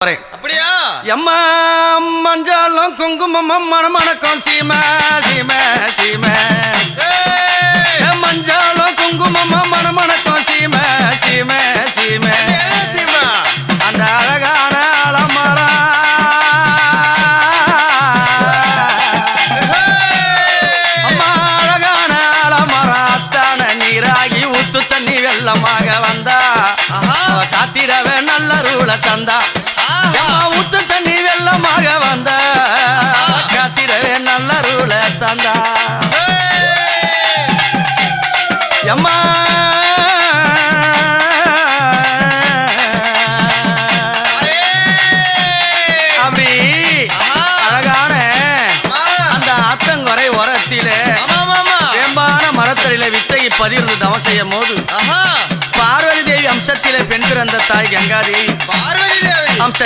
அப்படியா? எம்மா மஞ்சாலும் குங்குமம் மணமணக்கம் சீம சீம சீம. மஞ்சாலும் குங்குமம் மணமணக்கம் சீம சீம சீம. சீமா? அந்த அழகான அலமரா அம்மா அழகான அலமரா அத்தான நீராகி ஊத்து தண்ணி வெள்ளமாக வந்தா. காத்திரவே நல்ல ரூல தந்தா. ஏய், எம்மா அப்படி. அழகான அந்த அத்தங்குறை உரத்திலே. வேம்பான மரத்தடியில வித்தகி பதிர்ந்து தவம் செய்யும் போது பார்வதி தேவி அம்சத்திலே பெண் பிறந்த தாய் கங்காதேவி. பார்வதி தேவி. அம்ச